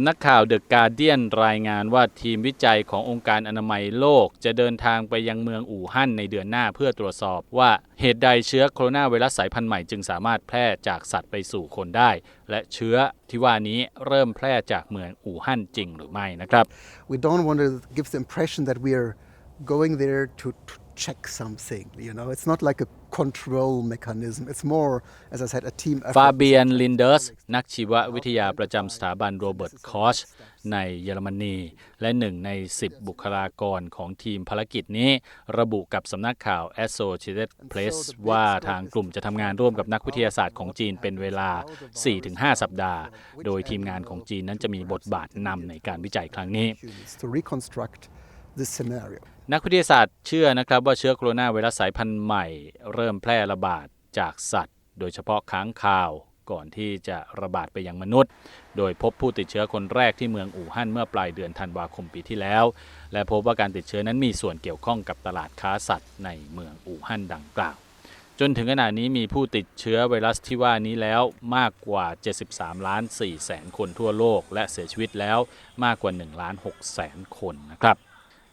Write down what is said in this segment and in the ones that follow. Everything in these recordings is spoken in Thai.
ำนักข่าวเดอะการเดียนรายงานว่าทีมวิจัยขององค์การอนามัยโลก จะเดินทางไปยังเมืองอู่ฮั่นในเดือนหน้าเพื่อตรวจสอบว่าเหตุใดเชื้อโคโรนาไวรัสสายพันธุ์ใหม่จึงสามารถแพร่จากสัตว์ไปสู่คนได้ และเชื้อที่ว่านี้เริ่มแพร่จากเมืองอู่ฮั่นจริงหรือไม่นะครับ We don't want to give the impression that we're going there to, to check something. You know, it's not like a control mechanism. It's more, as I said, a team effort. ฟาเบียนลินเดอร์สนักชีววิทยาประจำสถาบันโรเบิร์ตคอชในเยอรมนี และหนึ่งใน 10 บุคลากรของทีมภารกิจนี้ ระบุกับสำนักข่าว Associated Press ว่าทางกลุ่มจะทำงานร่วมกับนักวิทยาศาสตร์ของจีนเป็นเวลา 4-5 สัปดาห์ โดยทีมงานของจีนนั้นจะมีบทบาทนำในการวิจัยครั้งนี้ humans to reconstruct this scenario. นักวิทยาศาสตร์เชื่อนะครับว่าเชื้อโคโรนาไวรัสสายพันธุ์ใหม่ เริ่มแพร่ระบาดจากสัตว์ โดยเฉพาะค้างคาวก่อนที่จะระบาดไปยังมนุษย์ โดยพบผู้ติดเชื้อคนแรกที่เมืองอู่ฮั่นเมื่อปลายเดือนธันวาคมปีที่แล้ว และพบว่าการติดเชื้อนั้นมีส่วนเกี่ยวข้องกับตลาดค้าสัตว์ในเมืองอู่ฮั่นดังกล่าว จนถึงขณะนี้มีผู้ติดเชื้อไวรัสที่ว่านี้แล้วมากกว่า 73 ล้าน4แสนคนทั่วโลก และเสียชีวิตแล้วมากกว่า1ล้าน6แสนคนนะครับ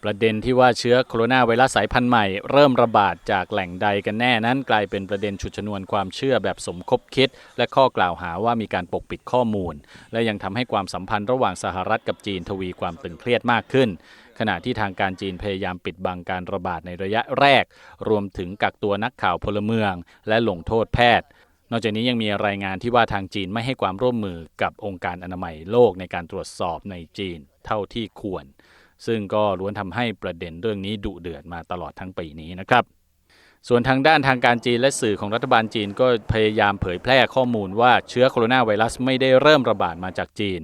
ประเด็นที่ว่าเชื้อโคโรนาไวรัสสายพันธุ์ใหม่เริ่มระบาดจากแหล่งใดกันแน่นั้น กลายเป็นประเด็นฉุดชนวนความเชื่อแบบสมคบคิด และข้อกล่าวหาว่ามีการปกปิดข้อมูล และยังทำให้ความสัมพันธ์ระหว่างสหรัฐกับจีนทวีความตึงเครียดมากขึ้น ขณะที่ทางการจีนพยายามปิดบังการระบาดในระยะแรก รวมถึงกักตัวนักข่าวพลเมือง และลงโทษแพทย์นอกจากนี้ยังมีรายงานที่ว่าทางจีนไม่ให้ความร่วมมือกับองค์การอนามัยโลกในการตรวจสอบในจีน เท่าที่ควร ซึ่งก็ล้วนทำให้ประเด็นเรื่องนี้ดุเดือดมาตลอดทั้งปีนี้นะครับ ส่วนทางด้านทางการจีนและสื่อของรัฐบาลจีนก็พยายามเผยแพร่ข้อมูลว่าเชื้อโคโรนาไวรัสไม่ได้เริ่มระบาดมาจากจีน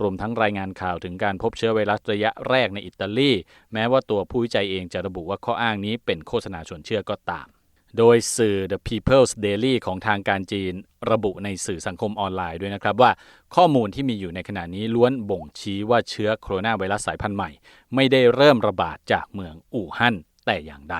รวมทั้งรายงานข่าวถึงการพบเชื้อไวรัสระยะแรกในอิตาลี แม้ว่าตัวผู้วิจัยเองจะระบุว่าข้ออ้างนี้เป็นโฆษณาชวนเชื่อก็ตาม โดยสื่อ The People's Daily ของทางการจีน ระบุในสื่อสังคมออนไลน์ด้วยนะครับว่าข้อมูลที่มีอยู่ในขณะนี้ล้วนบ่งชี้ว่าเชื้อโคโรนาไวรัสสายพันธุ์ใหม่ ไม่ได้เริ่มระบาดจากเมืองอู่ฮั่นแต่อย่างใด